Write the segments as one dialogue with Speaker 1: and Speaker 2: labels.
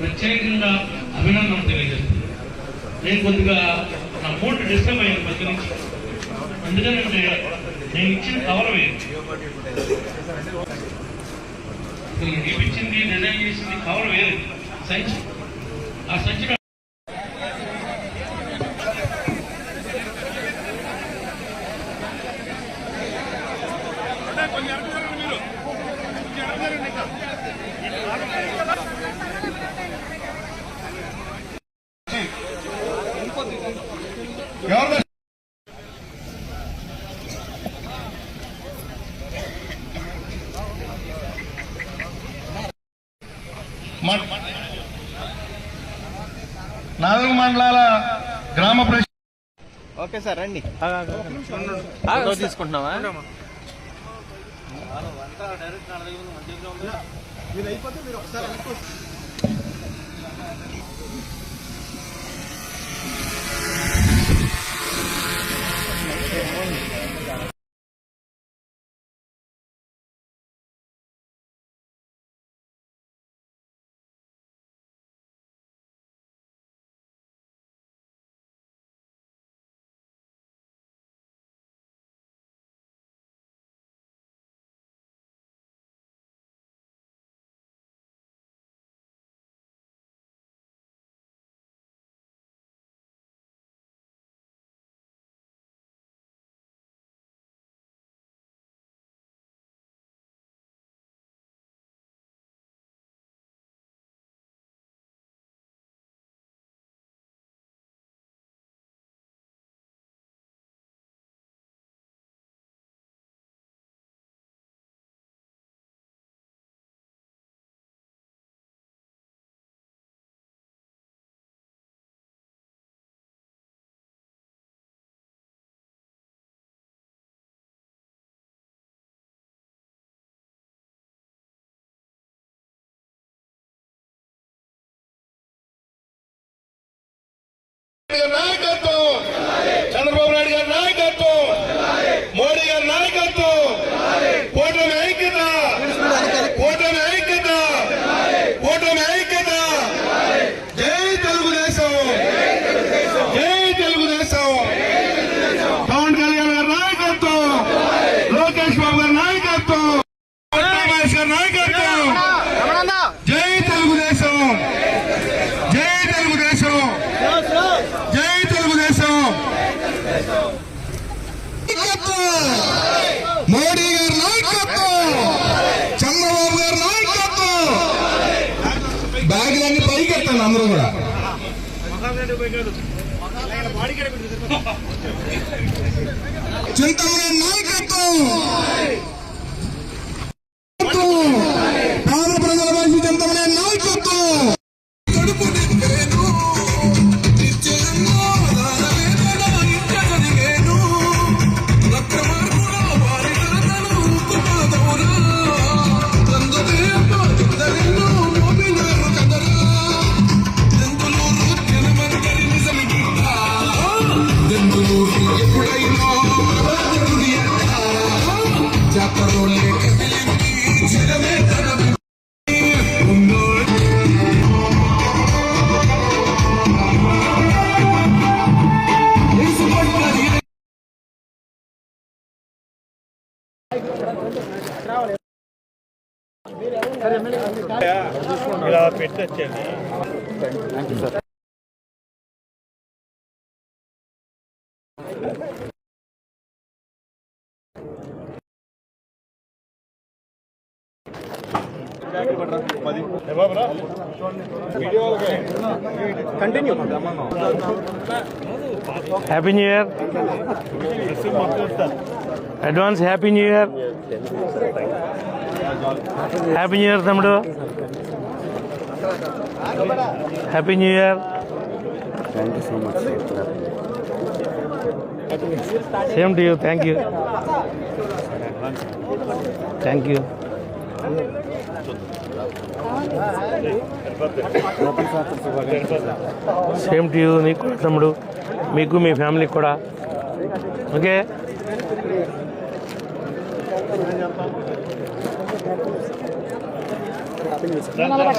Speaker 1: ప్రత్యేకంగా అభినందన తెలియజేస్తున్నాను. నేను కొద్దిగా నా మూడ్ డిస్టర్బ్ అయ్యాను మధ్య నుంచి ఎందుకంటే నేను ఇచ్చిన కవర్ వేరు. నేను ఇచ్చింది డిజైన్ చేసింది కవర్ వేరు. సంచి. ఆ సంచి
Speaker 2: నాలుగు మండలాల గ్రామ ప్రజ
Speaker 3: ఓకే సార్ రండి. తీసుకుంటున్నావా?
Speaker 2: గారి నాయకత్వం ನಾಯಕತ್ವ చింతమనే నాయకత్వం! పేద ప్రజల మనిషి చింతమనే నాయకత్వం!
Speaker 4: ఇలా పెట్టచ్చండి continue
Speaker 5: happy new year advance happy new year happy new year తమ్ముడు. Happy new year same to you thank you thank you same to you నీకు కూడా తమ్ముడు. మీకు మీ ఫ్యామిలీకి కూడా. Okay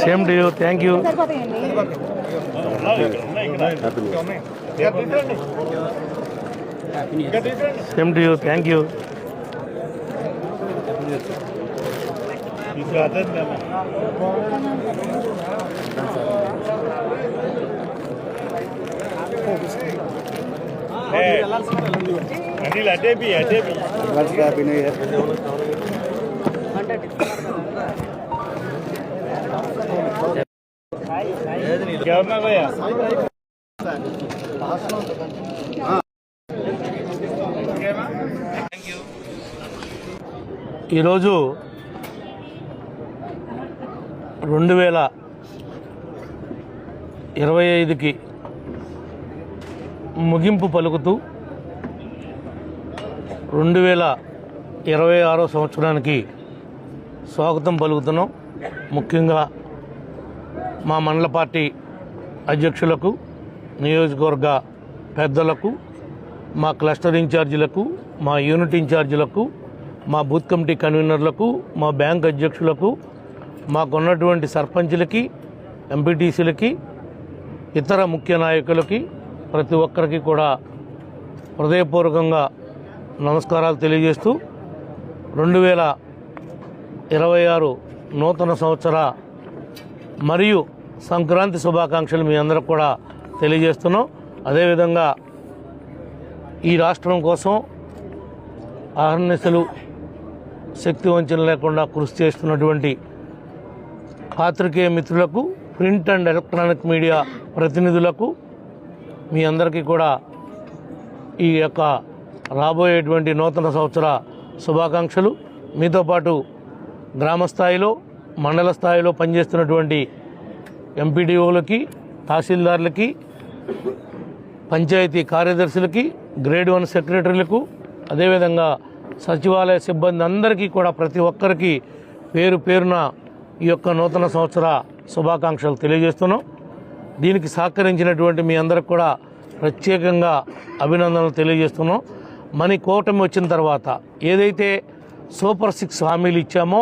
Speaker 5: same to you thank you same to you thank you
Speaker 4: ఇప్పుడు అదే అనిల్ అటేపి అటేపి ఎవరన్నా
Speaker 5: ఈరోజు రెండు వేల ఇరవై ఐదుకి ముగింపు పలుకుతూ రెండు వేల ఇరవై ఆరో సంవత్సరానికి స్వాగతం పలుకుతున్నాం. ముఖ్యంగా మా మండల పార్టీ అధ్యక్షులకు నియోజకవర్గ పెద్దలకు మా క్లస్టర్ ఇన్ఛార్జీలకు మా యూనిట్ ఇన్ఛార్జీలకు మా బూత్ కమిటీ కన్వీనర్లకు మా బ్యాంక్ అధ్యక్షులకు మాకున్నటువంటి సర్పంచులకి ఎంపీటీసీలకి ఇతర ముఖ్య నాయకులకి ప్రతి ఒక్కరికి కూడా హృదయపూర్వకంగా నమస్కారాలు తెలియజేస్తూ రెండు వేల ఇరవై ఆరు నూతన సంవత్సర మరియు సంక్రాంతి శుభాకాంక్షలు మీ అందరికి కూడా తెలియజేస్తున్నాం. అదేవిధంగా ఈ రాష్ట్రం కోసం అహర్నిశలు శక్తి వంచన లేకుండా కృషి చేస్తున్నటువంటి పాత్రికేయ మిత్రులకు ప్రింట్ అండ్ ఎలక్ట్రానిక్ మీడియా ప్రతినిధులకు మీ అందరికీ కూడా ఈ యొక్క రాబోయేటువంటి నూతన సంవత్సర శుభాకాంక్షలు. మీతో పాటు గ్రామ స్థాయిలో మండల స్థాయిలో పనిచేస్తున్నటువంటి ఎంపీడీఓలకి తహసీల్దార్లకి పంచాయతీ కార్యదర్శులకి గ్రేడ్ వన్ సెక్రటరీలకు అదేవిధంగా సచివాలయ సిబ్బంది అందరికీ కూడా ప్రతి ఒక్కరికి పేరు పేరున ఈ యొక్క నూతన సంవత్సర శుభాకాంక్షలు తెలియజేస్తున్నాం. దీనికి సహకరించినటువంటి మీ అందరికి కూడా ప్రత్యేకంగా అభినందనలు తెలియజేస్తున్నాం. మన కూటమి వచ్చిన తర్వాత ఏదైతే సూపర్ సిక్స్ హామీలు ఇచ్చామో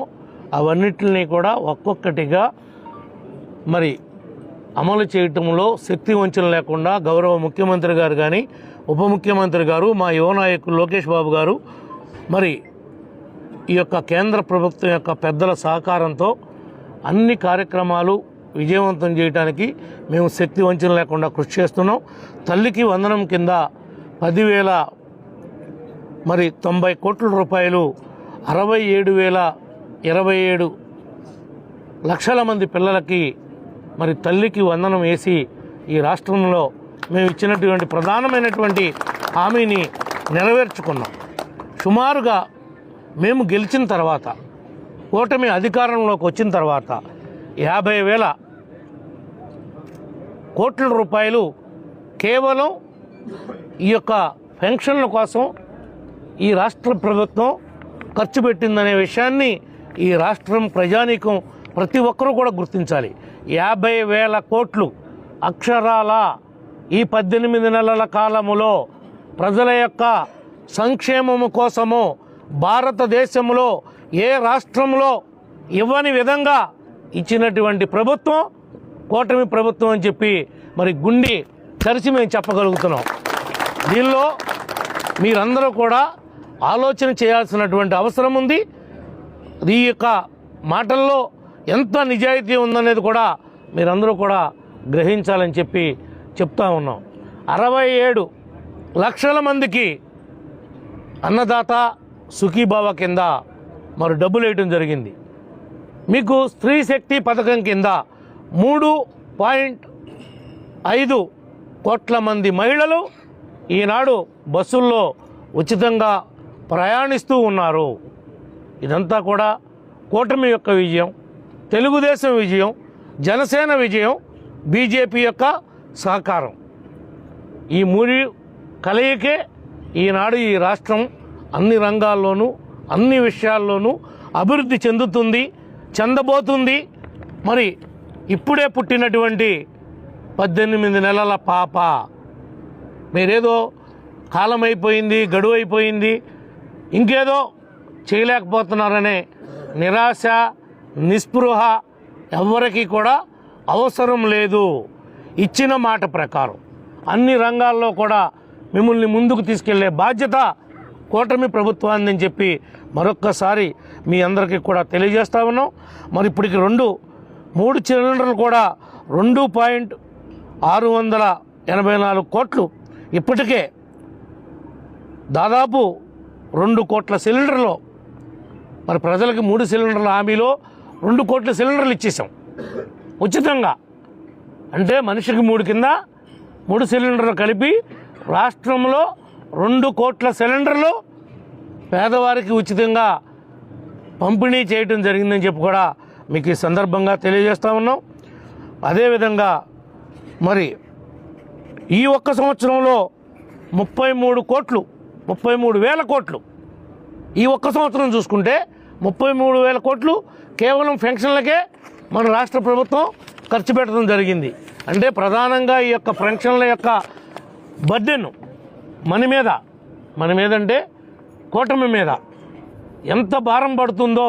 Speaker 5: అవన్నిటిని కూడా ఒక్కొక్కటిగా మరి అమలు చేయటంలో శక్తి వంచన లేకుండా గౌరవ ముఖ్యమంత్రి గారు కానీ ఉప ముఖ్యమంత్రి గారు మా యువ నాయకులు లోకేష్ బాబు గారు మరి ఈ యొక్క కేంద్ర ప్రభుత్వం యొక్క పెద్దల సహకారంతో అన్ని కార్యక్రమాలు విజయవంతం చేయడానికి మేము శక్తి వంచన లేకుండా కృషి చేస్తున్నాం. తల్లికి వందనం కింద పదివేల మరి తొంభై కోట్ల రూపాయలు అరవై ఏడు వేల ఇరవై ఏడు లక్షల మంది పిల్లలకి మరి తల్లికి వందనం వేసి ఈ రాష్ట్రంలో మేము ఇచ్చినటువంటి ప్రధానమైనటువంటి హామీని నెరవేర్చుకున్నాం. సుమారుగా మేము గెలిచిన తర్వాత ఓటమి అధికారంలోకి వచ్చిన తర్వాత యాభై వేల కోట్ల రూపాయలు కేవలం ఈ యొక్క పెన్షన్ల కోసం ఈ రాష్ట్ర ప్రభుత్వం ఖర్చు పెట్టిందనే విషయాన్ని ఈ రాష్ట్రం ప్రజానీకం ప్రతి ఒక్కరూ కూడా గుర్తించాలి. యాభై వేల కోట్లు అక్షరాల ఈ పద్దెనిమిది నెలల కాలములో ప్రజల యొక్క సంక్షేమము కోసము భారతదేశంలో ఏ రాష్ట్రంలో ఇవ్వని విధంగా ఇచ్చినటువంటి ప్రభుత్వం కూటమి ప్రభుత్వం అని చెప్పి మరి గుండి తెరిచి మేము చెప్పగలుగుతున్నాం. దీనిలో మీరందరూ కూడా ఆలోచన చేయాల్సినటువంటి అవసరం ఉంది. ఈ యొక్క మాటల్లో ఎంత నిజాయితీ ఉందనేది కూడా మీరందరూ కూడా గ్రహించాలని చెప్పి చెప్తా ఉన్నాం. అరవై ఏడు లక్షల మందికి అన్నదాత సుఖీభావ కింద మరి డబ్బులు వేయటం జరిగింది. మీకు స్త్రీ శక్తి పథకం కింద మూడు పాయింట్ ఐదు కోట్ల మంది మహిళలు ఈనాడు బస్సుల్లో ఉచితంగా ప్రయాణిస్తూ ఉన్నారు. ఇదంతా కూడా కూటమి యొక్క విజయం. తెలుగుదేశం విజయం జనసేన విజయం బీజేపీ యొక్క సహకారం. ఈ మూడు కలయికే ఈనాడు ఈ రాష్ట్రం అన్ని రంగాల్లోనూ అన్ని విషయాల్లోనూ అభివృద్ధి చెందుతుంది చెందబోతుంది. మరి ఇప్పుడే పుట్టినటువంటి పద్దెనిమిది నెలల పాప. మీరేదో కాలం అయిపోయింది గడువు అయిపోయింది ఇంకేదో చేయలేకపోతున్నారనే నిరాశ నిస్పృహ ఎవరికి కూడా అవసరం లేదు. ఇచ్చిన మాట ప్రకారం అన్ని రంగాల్లో కూడా మిమ్మల్ని ముందుకు తీసుకెళ్ళే బాధ్యత కూటమి ప్రభుత్వాన్ని చెప్పి మరొక్కసారి మీ అందరికీ కూడా తెలియజేస్తా ఉన్నాం. మరి ఇప్పటికి రెండు మూడు సిలిండర్లు కూడా రెండు పాయింట్ ఆరు వందల ఎనభై నాలుగు కోట్లు ఇప్పటికే దాదాపు రెండు కోట్ల సిలిండర్లు. మరి ప్రజలకు మూడు సిలిండర్ల హామీలో రెండు కోట్ల సిలిండర్లు ఇచ్చేసాం ఉచితంగా. అంటే మనిషికి మూడు కింద మూడు సిలిండర్లు కలిపి రాష్ట్రంలో రెండు కోట్ల సిలిండర్లు పేదవారికి ఉచితంగా పంపిణీ చేయటం జరిగిందని చెప్పి కూడా మీకు ఈ సందర్భంగా తెలియజేస్తా ఉన్నాం. అదేవిధంగా మరి ఈ ఒక్క సంవత్సరంలో ముప్పై మూడు కోట్లు ముప్పై మూడు వేల కోట్లు ఈ ఒక్క సంవత్సరం చూసుకుంటే ముప్పై మూడు వేల కోట్లు కేవలం పెన్షన్లకే మన రాష్ట్ర ప్రభుత్వం ఖర్చు పెట్టడం జరిగింది. అంటే ప్రధానంగా ఈ యొక్క పెన్షన్ల యొక్క బడ్డెను మన మీద మన మీద అంటే కూటమి మీద ఎంత భారం పడుతుందో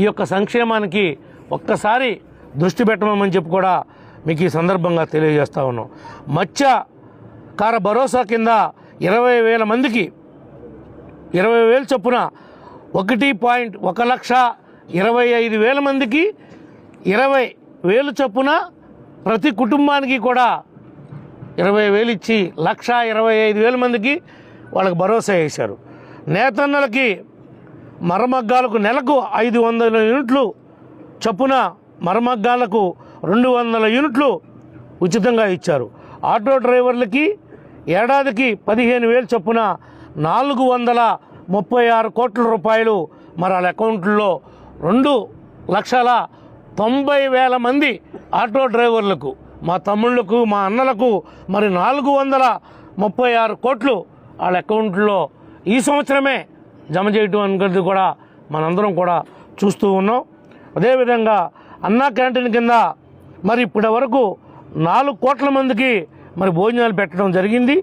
Speaker 5: ఈ యొక్క సంక్షేమానికి ఒక్కసారి దృష్టి పెట్టమని చెప్పి కూడా మీకు ఈ సందర్భంగా తెలియజేస్తా ఉన్నాం. మత్స్యకార భరోసా కింద ఇరవై వేల మందికి ఇరవై వేలు చొప్పున ఒకటి పాయింట్ ఒక లక్ష ఇరవై ఐదు వేల మందికి ఇరవై వేలు చొప్పున ప్రతి కుటుంబానికి కూడా ఇరవై వేలు ఇచ్చి లక్ష ఇరవై ఐదు వేల మందికి వాళ్ళకి భరోసా వేశారు నేతన్నలకి మరమగ్గాలకు నెలకు ఐదు వందల యూనిట్లు చొప్పున మరమగ్గాలకు రెండు వందల యూనిట్లు ఉచితంగా ఇచ్చారు. ఆటో డ్రైవర్లకి ఏడాదికి పదిహేను వేలు చొప్పున నాలుగు వందల ముప్పై ఆరు కోట్ల రూపాయలు మరి వాళ్ళ అకౌంట్లో రెండు లక్షల తొంభై వేల మంది ఆటో డ్రైవర్లకు మా తమ్ముళ్ళకు మా అన్నలకు మరి నాలుగు వందల ముప్పై ఆరు కోట్లు వాళ్ళ అకౌంట్లో ఈ సంవత్సరమే జమ చేయటం అనేది కూడా మనందరం కూడా చూస్తూ ఉన్నాం. అదేవిధంగా అన్నా క్యాంటీన్ కింద మరి ఇప్పటి వరకు నాలుగు కోట్ల మందికి మరి భోజనాలు పెట్టడం జరిగింది.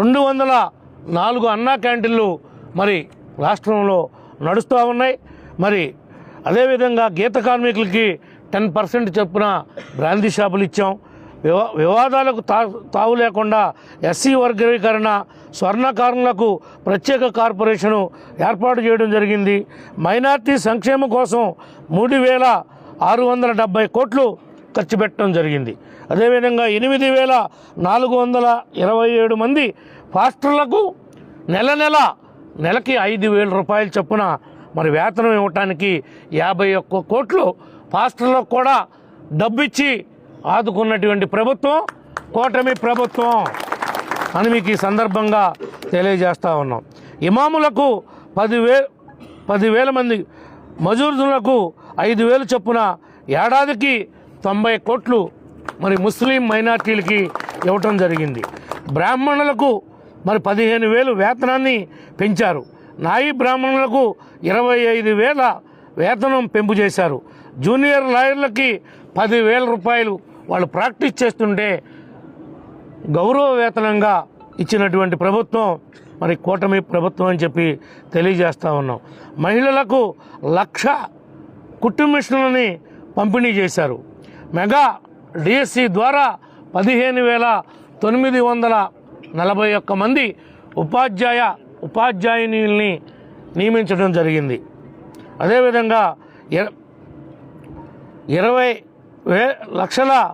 Speaker 5: రెండు వందల నాలుగు అన్నా క్యాంటీన్లు మరి రాష్ట్రంలో నడుస్తూ ఉన్నాయి. మరి అదేవిధంగా గీత కార్మికులకి టెన్ పర్సెంట్ చొప్పున బ్రాందీ షాపులు ఇచ్చాం. వివా వివాదాలకు తా తావు లేకుండా ఎస్సీ వర్గీకరణ స్వర్ణకారులకు ప్రత్యేక కార్పొరేషను ఏర్పాటు చేయడం జరిగింది. మైనార్టీ సంక్షేమం కోసం మూడు వేల ఆరు వందల డెబ్బై కోట్లు ఖర్చు పెట్టడం జరిగింది. అదేవిధంగా ఎనిమిది వేల నాలుగు వందల ఇరవై ఏడు మంది పాస్టర్లకు నెల నెల నెలకి ఐదు వేల రూపాయల చొప్పున మరి వేతనం ఇవ్వటానికి యాభై ఒక్క కోట్లు పాస్టర్లకు కూడా డబ్బిచ్చి ఆదుకున్నటువంటి ప్రభుత్వం కూటమి ప్రభుత్వం అని మీకు ఈ సందర్భంగా తెలియజేస్తూ ఉన్నాం. ఇమాములకు పదివే పదివేల మంది మజూర్దులకు ఐదు వేలు చొప్పున ఏడాదికి తొంభై కోట్లు మరి ముస్లిం మైనార్టీలకి ఇవ్వటం జరిగింది. బ్రాహ్మణులకు మరి పదిహేను వేలు వేతనాన్ని పెంచారు. నాయి బ్రాహ్మణులకు ఇరవై ఐదు వేల వేతనం పెంపు చేశారు. జూనియర్ లాయర్లకి పదివేల రూపాయలు వాళ్ళు ప్రాక్టీస్ చేస్తుంటే గౌరవ వేతనంగా ఇచ్చినటువంటి ప్రభుత్వం మరి కూటమి ప్రభుత్వం అని చెప్పి తెలియజేస్తా ఉన్నాం. మహిళలకు లక్ష కుట్టు మిషన్లని పంపిణీ చేశారు. మెగా డిఎస్సి ద్వారా పదిహేను వేల తొమ్మిది వందల నలభై ఒక్క మంది ఉపాధ్యాయ ఉపాధ్యాయునిల్ని నియమించడం జరిగింది. అదేవిధంగా ఎ- ఇరవై వే లక్షల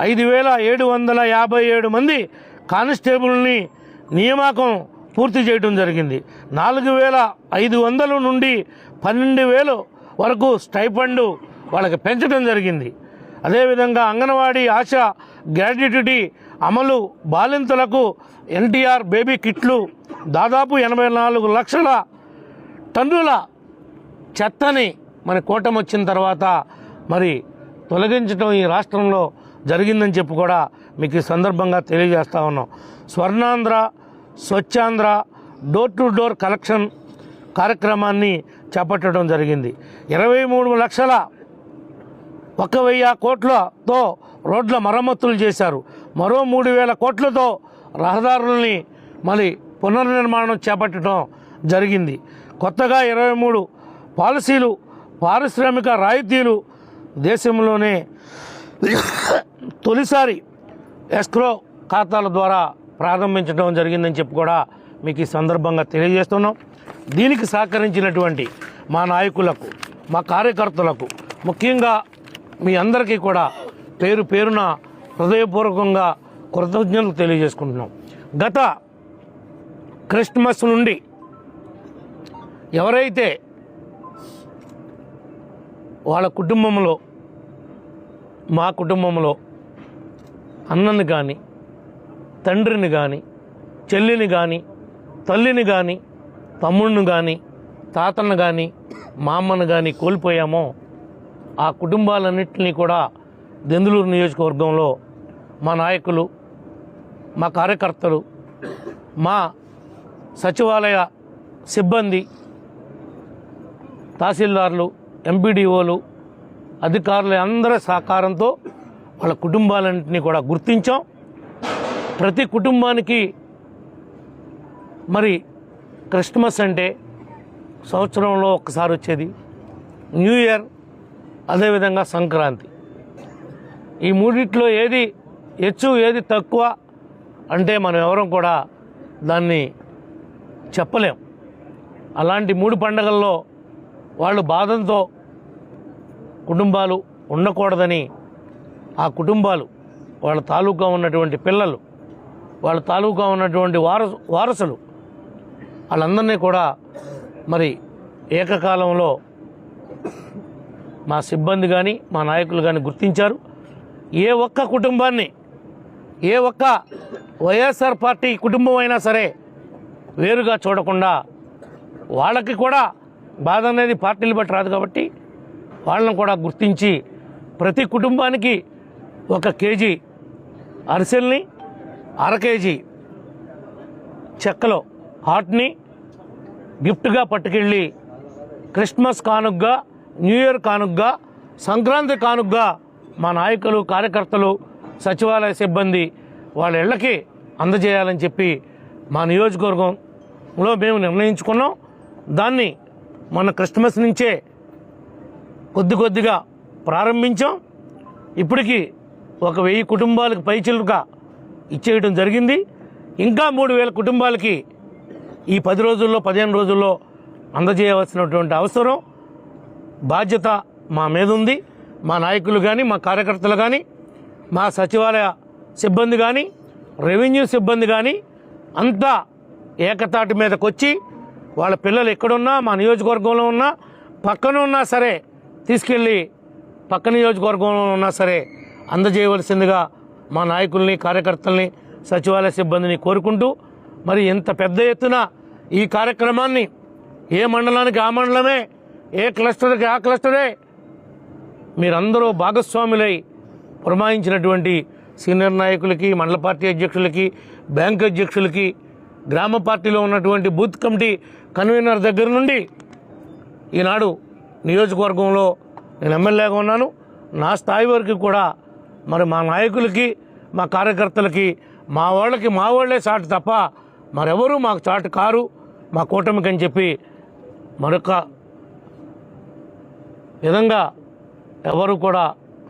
Speaker 5: ఐదు వేల ఏడు వందల యాభై ఏడు మంది కానిస్టేబుల్ని నియామకం పూర్తి చేయడం జరిగింది. నాలుగు వేల ఐదు వందల నుండి పన్నెండు వేలు వరకు స్టైఫండ్ వాళ్ళకి పెంచడం జరిగింది. అదేవిధంగా అంగన్వాడీ ఆశ గ్రాడ్యుటీ అమలు బాలింతలకు ఎన్టీఆర్ బేబీ కిట్లు దాదాపు ఎనభై నాలుగు లక్షల టన్నుల చెత్తని మన కూటమి వచ్చిన తర్వాత మరి తొలగించడం ఈ రాష్ట్రంలో జరిగిందని చెప్పి కూడా మీకు ఈ సందర్భంగా తెలియజేస్తా ఉన్నాం. Swarnandhra Swachhandhra door to door collection కార్యక్రమాన్ని చేపట్టడం జరిగింది. ఇరవై మూడు లక్షల ఒక వెయ్యి కోట్లతో రోడ్ల మరమ్మతులు చేశారు. మరో మూడు వేల కోట్లతో రహదారుల్ని మళ్ళీ పునర్నిర్మాణం చేపట్టడం జరిగింది. కొత్తగా ఇరవై మూడు పాలసీలు పారిశ్రామిక రాయితీలు దేశంలోనే తొలిసారి ఎస్క్రో ఖాతాల ద్వారా ప్రారంభించడం జరిగిందని చెప్పి కూడా మీకు ఈ సందర్భంగా తెలియజేస్తున్నాం. దీనికి సహకరించినటువంటి మా నాయకులకు మా కార్యకర్తలకు ముఖ్యంగా మీ అందరికీ కూడా పేరు పేరున హృదయపూర్వకంగా కృతజ్ఞతలు తెలియజేసుకుంటున్నాం. గత క్రిస్మస్ నుండి ఎవరైతే వాళ్ళ కుటుంబంలో మా కుటుంబంలో అన్నని కానీ తండ్రిని కానీ చెల్లిని కానీ తల్లిని కానీ తమ్ముడిని కానీ తాతను కానీ మా అమ్మను కానీ కోల్పోయామో ఆ కుటుంబాలన్నింటినీ కూడా దెందులూరు నియోజకవర్గంలో మా నాయకులు మా కార్యకర్తలు మా సచివాలయ సిబ్బంది తహసీల్దార్లు ఎంపీడీఓలు అధికారులు అందరి సహకారంతో వాళ్ళ కుటుంబాలన్నింటినీ కూడా గుర్తించాం. ప్రతి కుటుంబానికి మరి క్రిస్మస్ అంటే సంవత్సరంలో ఒక్కసారి వచ్చేది న్యూ ఇయర్ అదేవిధంగా సంక్రాంతి. ఈ మూడిట్లో ఏది హెచ్చు ఏది తక్కువ అంటే మనం ఎవరం కూడా దాన్ని చెప్పలేం. అలాంటి మూడు పండగల్లో వాళ్ళు బాధంతో కుటుంబాలు ఉండకూడదని ఆ కుటుంబాలు వాళ్ళ తాలూకా ఉన్నటువంటి పిల్లలు వాళ్ళ తాలూకా ఉన్నటువంటి వారసు వారసులు వాళ్ళందరినీ కూడా మరి ఏకకాలంలో మా సిబ్బంది కానీ మా నాయకులు కానీ గుర్తించారు. ఏ ఒక్క కుటుంబాన్ని ఏ ఒక్క వైఎస్ఆర్ పార్టీ కుటుంబం అయినా సరే వేరుగా చూడకుండా వాళ్ళకి కూడా బాధ అనేది పార్టీలు బట్టి రాదు కాబట్టి వాళ్ళని కూడా గుర్తించి ప్రతి కుటుంబానికి ఒక కేజీ అరిసెల్ని అర కేజీ చెక్కలో హాట్ని గిఫ్ట్గా పట్టుకెళ్ళి క్రిస్మస్ కానుగ్గా న్యూ ఇయర్ కానుగ్గా సంక్రాంతి కానుగ్గా మా నాయకులు కార్యకర్తలు సచివాలయ సిబ్బంది వాళ్ళ ఇళ్ళకి అందజేయాలని చెప్పి మా నియోజకవర్గంలో మేము నిర్ణయించుకున్నాం. దాన్ని మన క్రిస్మస్ నుంచే కొద్ది కొద్దిగా ప్రారంభించాం. ఇప్పటికీ ఒక వెయ్యి కుటుంబాలకు పైచిలుగా ఇచ్చేయడం జరిగింది. ఇంకా మూడు వేల కుటుంబాలకి ఈ పది రోజుల్లో పదిహేను రోజుల్లో అందజేయవలసినటువంటి అవసరం బాధ్యత మా మీద ఉంది. మా నాయకులు కానీ మా కార్యకర్తలు కానీ మా సచివాలయ సిబ్బంది కానీ రెవెన్యూ సిబ్బంది కానీ అంతా ఏకతాటి మీదకి వచ్చి వాళ్ళ పిల్లలు ఎక్కడున్నా మా నియోజకవర్గంలో ఉన్నా పక్కన ఉన్నా సరే తీసుకెళ్ళి పక్క నియోజకవర్గంలో ఉన్నా సరే అందజేయవలసిందిగా మా నాయకుల్ని కార్యకర్తల్ని సచివాలయ సిబ్బందిని కోరుకుంటూ మరి ఇంత పెద్ద ఎత్తున ఈ కార్యక్రమాన్ని ఏ మండలానికి ఆ మండలమే ఏ క్లస్టర్కి ఆ క్లస్టరే మీరందరూ భాగస్వాములై పురమాయించినటువంటి సీనియర్ నాయకులకి మండల పార్టీ అధ్యక్షులకి బ్యాంక్ అధ్యక్షులకి గ్రామ పార్టీలో ఉన్నటువంటి బూత్ కమిటీ కన్వీనర్ దగ్గర నుండి ఈనాడు నియోజకవర్గంలో నేను ఎమ్మెల్యేగా ఉన్నాను. నా స్థాయి వరకు కూడా మరి మా నాయకులకి మా కార్యకర్తలకి మా వాళ్ళకి మా వాళ్ళే చాటు తప్ప మరెవరూ మాకు చాటు కారు. మా కూటమికి అని చెప్పి మరొక విధంగా ఎవరు కూడా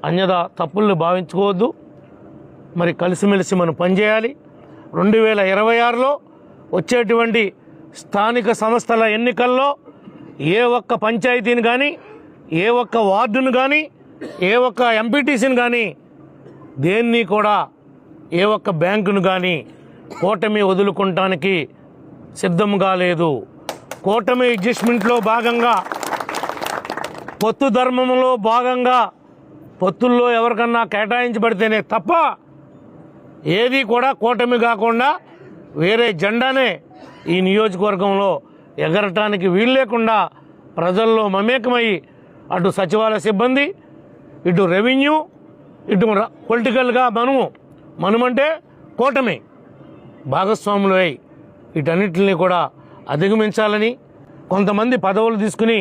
Speaker 5: అన్యద తప్పుల్ని భావించుకోవద్దు. మరి కలిసిమెలిసి మనం పనిచేయాలి. రెండు వేల ఇరవై ఆరులో వచ్చేటువంటి స్థానిక సంస్థల ఎన్నికల్లో ఏ ఒక్క పంచాయతీని కానీ ఏ ఒక్క వార్డును కానీ ఏ ఒక్క ఎంపీటీసీని కానీ దేన్ని కూడా ఏ ఒక్క బ్యాంకును కానీ కూటమి వదులుకుంటానికి సిద్ధం లేదు. కూటమి అడ్జస్ట్మెంట్లో భాగంగా పొత్తు ధర్మంలో భాగంగా పొత్తుల్లో ఎవరికన్నా కేటాయించబడితేనే తప్ప ఏది కూడా కూటమి కాకుండా వేరే జెండానే ఈ నియోజకవర్గంలో ఎగరటానికి వీలు లేకుండా ప్రజల్లో మమేకమై అటు సచివాలయ సిబ్బంది ఇటు రెవెన్యూ ఇటు ర- పొలిటికల్గా మనము మనమంటే కూటమి భాగస్వాములు అయి వీటన్నిటిని కూడా అధిగమించాలని కొంతమంది పదవులు తీసుకుని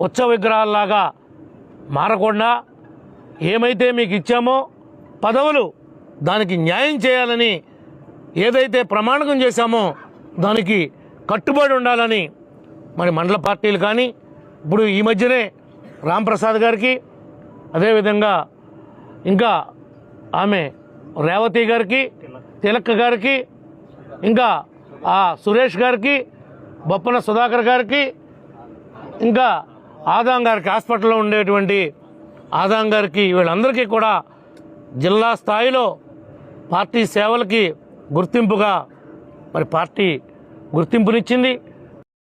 Speaker 5: ఉత్సవ విగ్రహాల్లాగా మారకుండా ఏమైతే మీకు ఇచ్చామో పదవులు దానికి న్యాయం చేయాలని ఏదైతే ప్రమాణకం చేశామో దానికి కట్టుబడి ఉండాలని మరి మండల పార్టీలు కానీ ఇప్పుడు ఈ మధ్యనే రాంప్రసాద్ గారికి అదేవిధంగా ఇంకా ఆమె రేవతి గారికి తిలక్ గారికి ఇంకా ఆ సురేష్ గారికి బొప్పన సుధాకర్ గారికి ఇంకా ఆదాం గారికి హాస్పిటల్లో ఉండేటువంటి ఆదాం గారికి వీళ్ళందరికీ కూడా జిల్లా స్థాయిలో పార్టీ సేవలకి గుర్తింపుగా మరి పార్టీ గుర్తింపునిచ్చింది.